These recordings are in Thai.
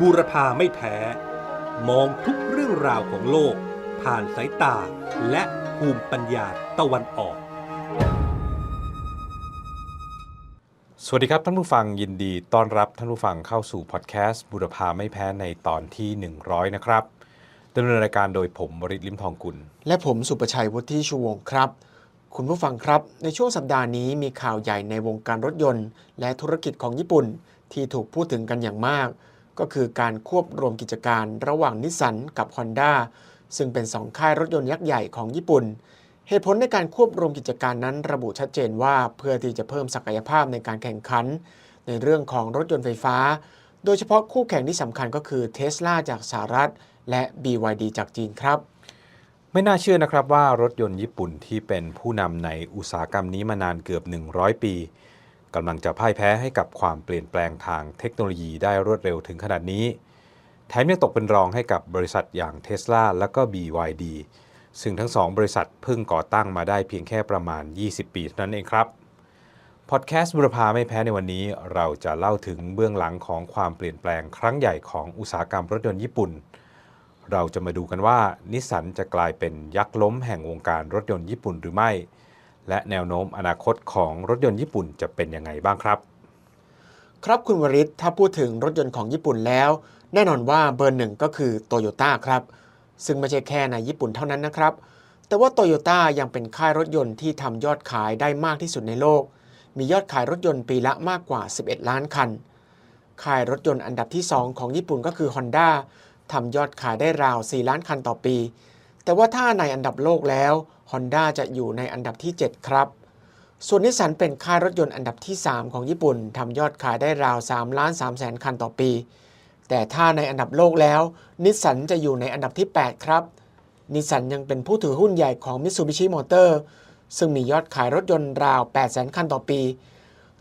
บูรพาไม่แพ้ มองทุกเรื่องราวของโลก ผ่านสายตาและภูมิปัญญาตะวันออก สวัสดีครับท่านผู้ฟังยินดีต้อนรับท่านผู้ฟังเข้าสู่พอดแคสต์บุรพาไม่แพ้ในตอนที่ 100 นะครับดำเนินรายการโดยผมบริษลิมทองกุล และผมสุประชัยวุฒิชูวงครับ คุณผู้ฟังครับ ในช่วงสัปดาห์นี้มีข่าวใหญ่ในวงการรถยนต์ และธุรกิจของญี่ปุ่นที่ถูกพูดถึงกันอย่างมาก ก็คือการควบรวมกิจการระหว่างนิสสันกับ Honda ซึ่งเป็นสองค่ายรถยนต์ยักษ์ใหญ่ของญี่ปุ่น เหตุผลในการควบรวมกิจการนั้นระบุชัดเจนว่าเพื่อที่จะเพิ่มศักยภาพในการแข่งขัน ในเรื่องของรถยนต์ไฟฟ้า โดยเฉพาะคู่แข่งที่สำคัญก็คือเทสลาจากสหรัฐ และ BYD จากจีนครับไม่น่าเชื่อนะครับว่ารถยนต์ญี่ปุ่นที่เป็นผู้นำในอุตสาหกรรมนี้มานานเกือบ 100 ปี กำลังจะพ่ายแพ้ให้กับความเปลี่ยนแปลงทางเทคโนโลยีได้รวดเร็วถึงขนาดนี้ แถมยังตกเป็นรองให้กับบริษัทอย่าง Tesla และก็ BYD ซึ่งทั้งสองบริษัทเพิ่งก่อตั้งมาได้เพียงแค่ประมาณ 20 ปีเท่านั้นเองครับพอดแคสต์บุรพาไม่แพ้ในวันนี้ เราจะเล่าถึงเบื้องหลังของความเปลี่ยนแปลงครั้งใหญ่ของอุตสาหกรรมรถยนต์ญี่ปุ่น เราจะมาดูกันว่านิสสันจะกลายเป็นยักษ์ล้มแห่งวงการรถยนต์ญี่ปุ่นหรือไม่ และแนวโน้มอนาคตของรถยนต์ญี่ปุ่นจะเป็นยังไงบ้างครับ ครับคุณวริศถ้าพูดถึงรถยนต์ของญี่ปุ่นแล้ว แน่นอนว่าเบอร์หนึ่งก็คือโตโยต้าครับ ซึ่งไม่ใช่แค่ในญี่ปุ่นเท่านั้นนะครับ แต่ว่าโตโยต้ายังเป็นค่ายรถยนต์ที่ทำยอดขายได้มากที่สุดในโลก มียอดขายรถยนต์ปีละมากกว่า 11 ล้านคัน ค่ายรถยนต์อันดับที่ 2 ของญี่ปุ่นก็คือ Honda ทำยอดขายได้ราว 4 ล้านคันต่อปี แต่ว่าถ้าในอันดับโลกแล้ว Honda จะอยู่ในอันดับที่ 7 ครับ ส่วนนิสสันเป็นค่ายรถยนต์อันดับที่ 3 ของญี่ปุ่นทำยอดขายได้ราว3ล้าน3แสนคันต่อปี แต่ถ้าในอันดับโลกแล้ว นิสสันจะอยู่ในอันดับที่ 8 ครับ นิสสันยังเป็นผู้ถือหุ้นใหญ่ของ Mitsubishi Motor ซึ่งมียอดขายรถยนต์ราว 8 0 0 0 0คันต่อปี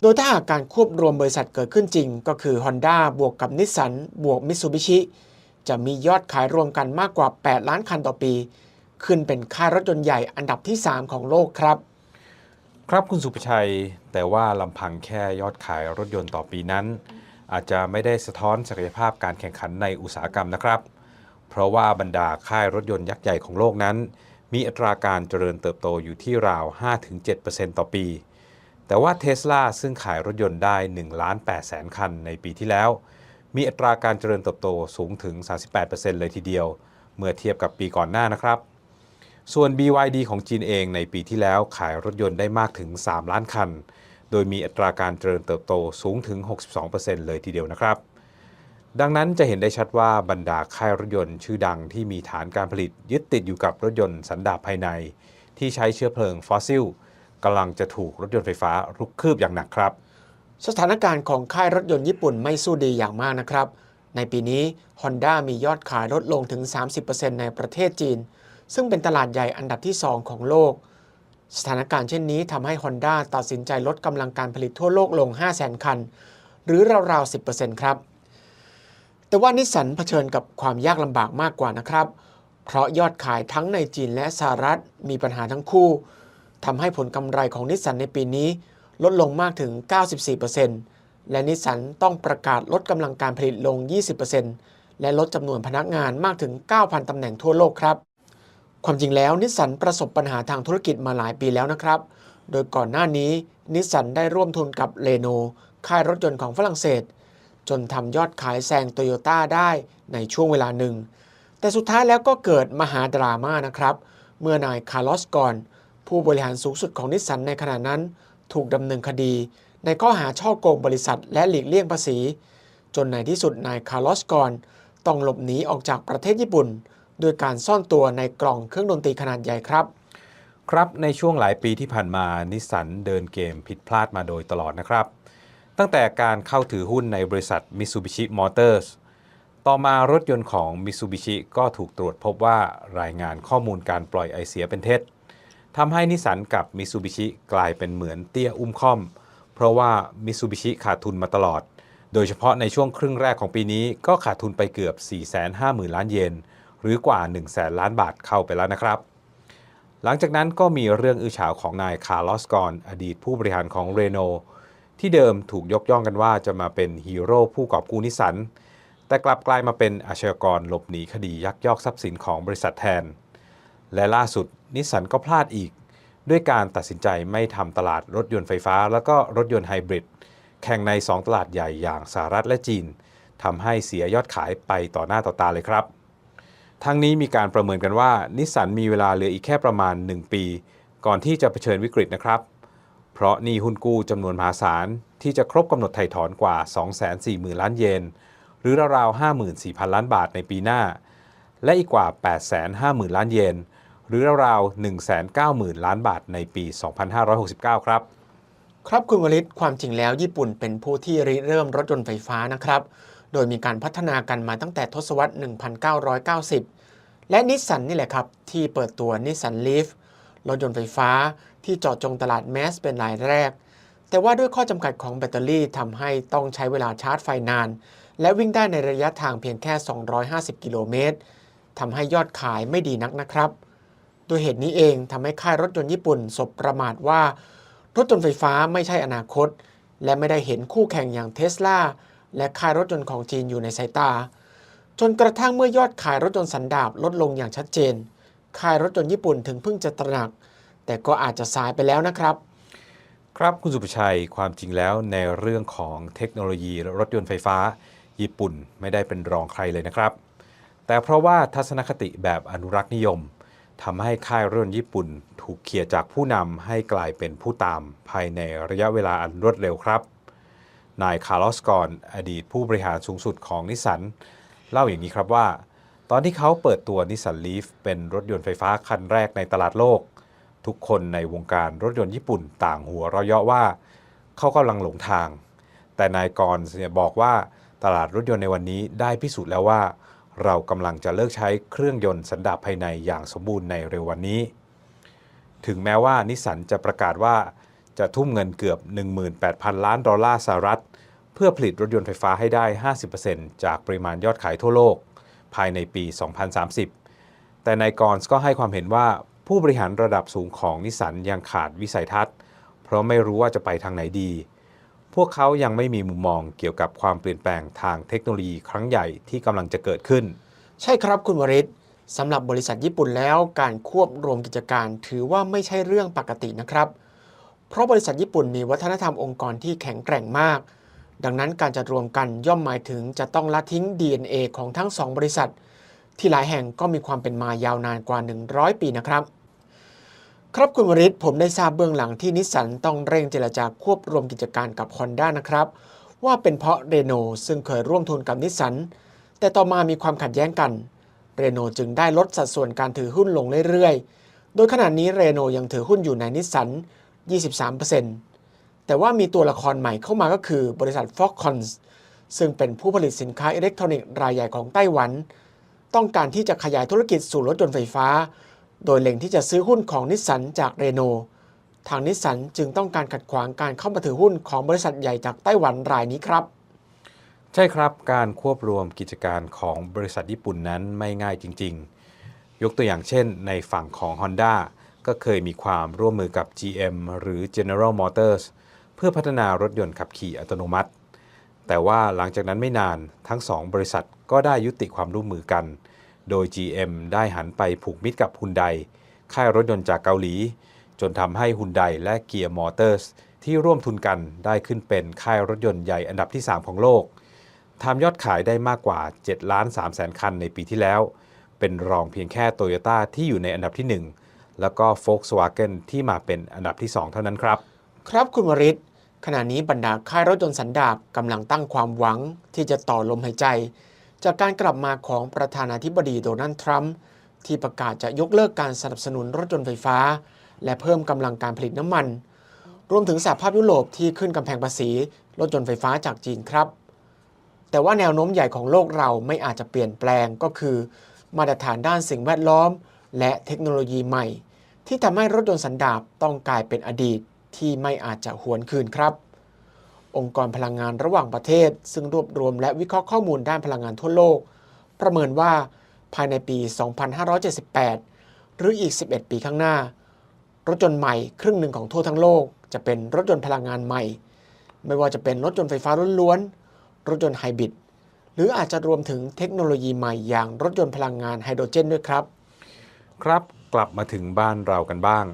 โดยถ้าหากการควบรวมบริษัทเกิดขึ้นจริง ก็คือ Honda บวกกับนิสสันบวก Mitsubishi จะมียอดขายรวมกันมากกว่า 8 ล้านคันต่อปี ขึ้นเป็นค่ายรถยนต์ใหญ่อันดับที่ 3 ของโลกครับ ครับคุณสุภชัย แต่ว่าลำพังแค่ยอดขายรถยนต์ต่อปีนั้น อาจจะไม่ได้สะท้อนศักยภาพการแข่งขันในอุตสาหกรรมนะครับ เพราะว่าบรรดาค่ายรถยนต์ยักษ์ใหญ่ของโลกนั้น มีอัตราการเจริญเติบโตอยู่ที่ราว 5-7%ต่อปี แต่ว่าเท s l a ซึ่งขายรถยนต์ได้1ล้าน8แสนคันในปีที่แล้ว มีอัตราการเจริญเติบโตสูงถึง 38%เลยทีเดียว เมื่อเทียบกับปีก่อนหน้านะครับ ส่วน BYD ของจีนเองในปีที่แล้วขายรถยนต์ได้มากถึง 3 ล้านคัน โดยมีอัตราการเจริญเติบโตสูงถึง 62%เลยทีเดียวนะครับ ดังนั้นจะเห็นได้ชัดว่าบรรดาค่ายรถยนต์ชื่อดังที่มีฐานการผลิตยึดติดอยู่กับรถยนต์สันดาปภายใน ที่ใช้เชื้อเพลิงฟอสซิลกำลังจะถูกรถยนต์ไฟฟ้ารุกคืบอย่างหนักครับ สถานการณ์ของค่ายรถยนต์ญี่ปุ่นไม่สู้ดีอย่างมากนะครับ ในปีนี้ Honda มียอดขายลดลงถึง 30%ในประเทศจีน ซึ่งเป็นตลาดใหญ่อันดับที่ 2 ของโลก สถานการณ์เช่นนี้ทำให้ Honda ตัดสินใจลดกำลังการผลิตทั่วโลกลง 500,000 คัน หรือราวๆ 10%ครับ แต่ว่านิสสันเผชิญกับความยากลำบากมากกว่านะครับ เพราะยอดขายทั้งในจีนและสหรัฐมีปัญหาทั้งคู่ทำให้ผลกำไรของนิสสันในปีนี้ ลดลงมากถึง 94%และนิสสันต้องประกาศลดกำลังการผลิตลง 20%และลดจำนวนพนักงานมากถึง 9,000 ตำแหน่งทั่วโลกครับ ความจริงแล้วนิสสันประสบปัญหาทางธุรกิจมาหลายปีแล้วนะครับ โดยก่อนหน้านี้นิสสันได้ร่วมทุนกับเลโนค่ายรถยนต์ของฝรั่งเศส จนทำยอดขายแซงโตโยต้าได้ในช่วงเวลาหนึ่ง แต่สุดท้ายแล้วก็เกิดมหาดราม่านะครับ เมื่อนายคาร์ลอสกอนผู้บริหารสูงสุดของนิสสันในขณะนั้น ถูกดำเนินคดี ในข้อหาช่อโกงบริษัท และหลีกเลี่ยงภาษี จนในที่สุดนายคาร์ลอสกอนต้องหลบหนีออกจากประเทศญี่ปุ่น โดยการซ่อนตัวในกล่องเครื่องดนตรีขนาดใหญ่ครับ ครับในช่วงหลายปีที่ผ่านมานิสสันเดินเกมผิดพลาดมาโดยตลอดนะครับ ตั้งแต่การเข้าถือหุ้นในบริษัท Mitsubishi Motors ต่อมารถยนต์ของ Mitsubishi ก็ถูกตรวจพบว่ารายงานข้อมูลการปล่อยไอเสียเป็นเท็จ ทำให้นิสสันกับ Mitsubishi กลายเป็นเหมือนเตี้ยอุ้มค่อม เพราะว่า Mitsubishi ขาดทุนมาตลอด โดยเฉพาะในช่วงครึ่งแรกของปีนี้ก็ขาดทุนไปเกือบ 450,000 ล้านเยน หรือกว่า 1 0 0 0 0 0 ล้านบาทเข้าไปแล้วนะครับ หลังจากนั้นก็มีเรื่องอื้อฉาวของนายคาร์ลอสกอนอดีตผู้บริหารของเรโนที่เดิมถูกยกย่องกันว่าจะมาเป็นฮีโร่ผู้กอบกู้นิสสันแต่กลับกลายมาเป็นอาชญากรหลบหนีคดียักยอกทรัพย์สินของบริษัทแทน และล่าสุด นิสสันก็พลาดอีก ด้วยการตัดสินใจไม่ทำตลาดรถยนต์ไฟฟ้า แล้วก็รถยนต์ไฮบริดแข่งใน 2 ตลาดใหญ่อย่างสหรัฐและจีนทำให้เสียยอดขายไปต่อหน้าต่อตาเลยครับ ทั้งนี้มีการประเมินกันว่านิสสันมีเวลาเหลืออีกแค่ประมาณ 1 ปี ก่อนที่จะเผชิญวิกฤตนะครับ เพราะหนี้หุ้นกู้จำนวนมหาศาลที่จะครบกำหนดไถ่ถอนกว่า 240,000 ล้านเยน หรือราวๆ54,000 ล้านบาทในปีหน้า และอีกกว่า 850,000 ล้านเยน หรือราวๆ190,000 ล้านบาทในปี 2569 ครับ ครับคุณวลิตความจริงแล้วญี่ปุ่นเป็นผู้ที่ริเริ่มรถยนต์ไฟฟ้านะครับ โดยมีการพัฒนากันมาตั้งแต่ทศวรรษ 1990 และนิสสันนี่แหละครับ ที่เปิดตัวนิสสันลีฟรถยนต์ไฟฟ้าที่เจาะจงตลาดแมสเป็นรายแรก แต่ว่าด้วยข้อจำกัดของแบตเตอรี่ทำให้ต้องใช้เวลาชาร์จไฟนาน และวิ่งได้ในระยะทางเพียงแค่ 250 กิโลเมตรทำให้ยอดขายไม่ดีนักนะครับ โดยเหตุนี้เองทำให้ค่ายรถยนต์ญี่ปุ่นสบประมาทว่า รถยนต์ไฟฟ้าไม่ใช่อนาคต และไม่ได้เห็นคู่แข่งอย่างเทสลาและค่ายรถยนต์ของจีนอยู่ในสายตา จนกระทั่งเมื่อยอดขายรถยนต์สันดาปลดลงอย่างชัดเจน ค่ายรถยนต์ญี่ปุ่นถึงเพิ่งจะตระหนัก แต่ก็อาจจะสายไปแล้วนะครับครับคุณสุภชัยความจริงแล้วในเรื่องของเทคโนโลยีรถยนต์ไฟฟ้า ญี่ปุ่นไม่ได้เป็นรองใครเลยนะครับ แต่เพราะว่าทัศนคติแบบอนุรักษ์นิยม ทำให้ค่ายรถยนต์ญี่ปุ่น ถูกเขี่ยจากผู้นำให้กลายเป็นผู้ตามภายในระยะเวลาอันรวดเร็วครับ นายคาร์ลสกอนอดีตผู้บริหารสูงสุดของนิสสันเล่าอย่างนี้ครับว่า ตอนที่เขาเปิดตัวนิสสันลีฟเป็นรถยนต์ไฟฟ้าคันแรกในตลาดโลก ทุกคนในวงการรถยนต์ญี่ปุ่นต่างหัวเราะเยาะว่า เขากำลังหลงทาง แต่นายกรบอกว่าตลาดรถยนต์ในวันนี้ได้พิสูจน์แล้วว่า เรากำลังจะเลิกใช้เครื่องยนต์สันดาปภายในอย่างสมบูรณ์ในเร็ววันนี้ ถึงแม้ว่านิสันจะประกาศว่าจะทุ่มเงินเกือบ 18,000 ล้านดอลลาร์สหรัฐ เพื่อผลิตรถยนต์ไฟฟ้าให้ได้ 50%จากปริมาณยอดขายทั่วโลก ภายในปี 2030 แต่นายกรณ์ก็ให้ความเห็นว่าผู้บริหารระดับสูงของนิสันยังขาดวิสัยทัศน์ เพราะไม่รู้ว่าจะไปทางไหนดี พวกเขายังไม่มีมุมมองเกี่ยวกับความเปลี่ยนแปลงทางเทคโนโลยีครั้งใหญ่ที่กำลังจะเกิดขึ้น ใช่ครับคุณวริศสำหรับบริษัทญี่ปุ่นแล้วการควบรวมกิจการถือว่าไม่ใช่เรื่องปกตินะครับ เพราะบริษัทญี่ปุ่นมีวัฒนธรรมองค์กรที่แข็งแกร่งมาก ดังนั้นการจะรวมกันย่อมหมายถึงจะต้องละทิ้ง DNA ของทั้งสองบริษัท ที่หลายแห่งก็มีความเป็นมายาวนานกว่า 100 ปีนะครับ ครับคุณวริศผมได้ทราบเบื้องหลังที่นิสสันต้องเร่งเจรจาควบรวมกิจการกับ Honda นะครับ ว่าเป็นเพราะเรโนซึ่งเคยร่วมทุนกับนิสสันแต่ต่อมามีความขัดแย้งกันเรโนจึงได้ลดสัดส่วนการถือหุ้นลงเรื่อยๆ โดยขณะนี้เรโนยังถือหุ้นอยู่ในนิสสัน 23%แต่ว่ามีตัวละครใหม่เข้ามาก็คือบริษัท Foxconn ซึ่งเป็นผู้ผลิตสินค้าอิเล็กทรอนิกส์รายใหญ่ของไต้หวัน ต้องการที่จะขยายธุรกิจสู่รถยนต์ไฟฟ้า โดยเล็งที่จะซื้อหุ้นของนิสสันจากเรโน ทางนิสสันจึงต้องการขัดขวางการเข้ามาถือหุ้นของบริษัทใหญ่จากไต้หวันรายนี้ครับ ใช่ครับการควบรวมกิจการของบริษัทญี่ปุ่นนั้นไม่ง่ายจริง ๆ ยกตัวอย่างเช่น ในฝั่งของ Honda ก็เคยมีความร่วมมือกับ GM หรือ General Motors เพื่อพัฒนารถยนต์ขับขี่อัตโนมัติ แต่ว่าหลังจากนั้นไม่นานทั้งสองบริษัทก็ได้ยุติความร่วมมือกัน โดย GM ได้หันไปผูกมิตรกับฮุนไดค่ายรถยนต์จากเกาหลี จนทำให้ฮุนไดและเกียร์มอเตอร์สที่ร่วมทุนกันได้ขึ้นเป็นค่ายรถยนต์ใหญ่อันดับที่ 3 ของโลกทำยอดขายได้มากกว่า7ล้าน3แสนคันในปีที่แล้ว เป็นรองเพียงแค่โตโยต้าที่อยู่ในอันดับที่ 1 แล้วก็ Volkswagen ที่มาเป็นอันดับที่ 2 เท่านั้นครับ ครับคุณวริศขณะนี้บรรดาค่ายรถยนต์สันดาปกำลังตั้งความหวังที่จะต่อลมหายใจ จากการกลับมาของประธานาธิบดีโดนัลด์ทรัมป์ที่ประกาศจะยกเลิกการสนับสนุนรถยนต์ไฟฟ้า และเพิ่มกำลังการผลิตน้ำมัน รวมถึงสหภาพยุโรปที่ขึ้นกำแพงภาษีรถยนต์ไฟฟ้าจากจีนครับ แต่ว่าแนวโน้มใหญ่ของโลกเราไม่อาจจะเปลี่ยนแปลงก็คือ มาตรฐานด้านสิ่งแวดล้อม และเทคโนโลยีใหม่ ที่ทำให้รถยนต์สันดาปต้องกลายเป็นอดีตที่ไม่อาจจะหวนคืนครับ องค์กรพลังงานระหว่างประเทศ ซึ่งรวบรวมและวิเคราะห์ข้อมูลด้านพลังงานทั่วโลก ประเมินว่าภายในปี 2578 หรืออีก 11 ปีข้างหน้า รถยนต์ใหม่ครึ่งหนึ่งของทั่วทั้งโลก จะเป็นรถยนต์พลังงานใหม่ ไม่ว่าจะเป็นรถยนต์ไฟฟ้าล้วนๆรถยนต์ไฮบริดหรืออาจจะรวมถึงเทคโนโลยีใหม่อย่างรถยนต์พลังงานไฮโดรเจนด้วยครับ ครับกลับมาถึงบ้านเรากันบ้าง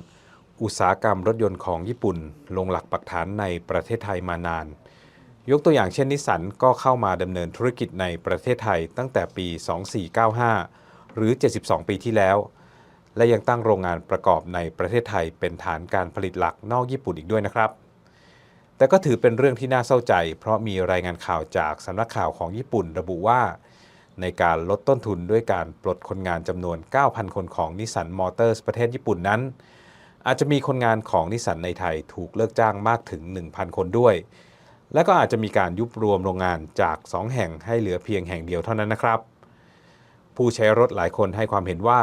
อุตสาหกรรมรถยนต์ของญี่ปุ่น ลงหลักปักฐานในประเทศไทยมานาน ยกตัวอย่างเช่นนิสสันก็เข้ามาดำเนินธุรกิจในประเทศไทยตั้งแต่ปี 2495 หรือ 72 ปีที่แล้ว และยังตั้งโรงงานประกอบในประเทศไทยเป็นฐานการผลิตหลักนอกญี่ปุ่นอีกด้วยนะครับ แต่ก็ถือเป็นเรื่องที่น่าเศร้าใจ เพราะมีรายงานข่าวจากสำนักข่าวของญี่ปุ่นระบุว่าในการลดต้นทุนด้วยการปลดคนงานจำนวน 9,000 คนของนิสสันมอเตอร์สประเทศญี่ปุ่นนั้น อาจจะมีคนงานของนิสสันในไทยถูกเลิกจ้างมากถึง 1,000 คนด้วย และก็อาจจะมีการยุบรวมโรงงานจาก 2 แห่งให้เหลือเพียงแห่งเดียวเท่านั้นนะครับ ผู้ใช้รถหลายคนให้ความเห็นว่า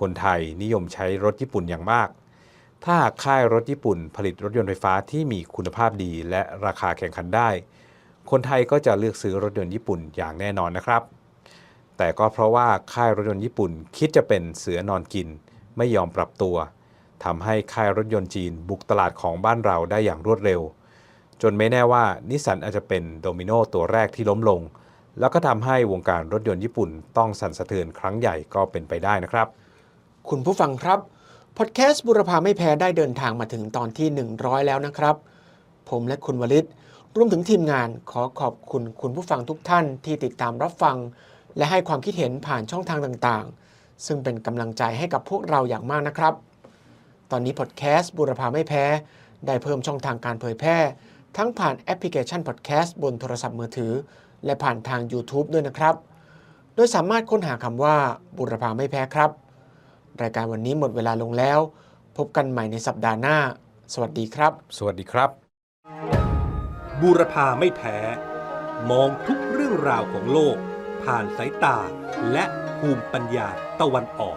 คนไทยนิยมใช้รถญี่ปุ่นอย่างมาก ถ้าหากค่ายรถญี่ปุ่น ผลิตรถยนต์ไฟฟ้าที่มีคุณภาพดีและราคาแข่งขันได้ คนไทยก็จะเลือกซื้อรถยนต์ญี่ปุ่นอย่างแน่นอนนะครับ แต่ก็เพราะว่าค่ายรถยนต์ญี่ปุ่นคิดจะเป็นเสือนอนกิน ไม่ยอมปรับตัว ทำให้ค่ายรถยนต์จีนบุกตลาดของบ้านเราได้อย่างรวดเร็ว จนไม่แน่ว่านิสสันอาจจะเป็นโดมิโนตัวแรกที่ล้มลง แล้วก็ทำให้วงการรถยนต์ญี่ปุ่นต้องสั่นสะเทือนครั้งใหญ่ก็เป็นไปได้นะครับ คุณผู้ฟังครับพอดแคสต์บุรพาไม่แพ้ได้เดินทางมาถึงตอนที่ 100 แล้วนะครับ ผมและคุณวลิตรวมถึงทีมงานขอขอบคุณคุณผู้ฟังทุกท่านที่ติดตามรับฟัง และให้ความคิดเห็นผ่านช่องทางต่างๆ ซึ่งเป็นกำลังใจให้กับพวกเราอย่างมากนะครับ ตอนนี้พอดแคสต์บุรพาไม่แพ้ ได้เพิ่มช่องทางการเผยแพร่ ทั้งผ่านแอปพลิเคชันพอดแคสต์บนโทรศัพท์มือถือ และผ่านทาง YouTube ด้วยนะครับ โดยสามารถค้นหาคำว่าบุรพาไม่แพ้ครับ รายการวันนี้หมดเวลาลงแล้ว พบกันใหม่ในสัปดาห์หน้า สวัสดีครับ สวัสดีครับ บูรพาไม่แพ้ มองทุกเรื่องราวของโลก ผ่านสายตาและภูมิปัญญาตะวันออก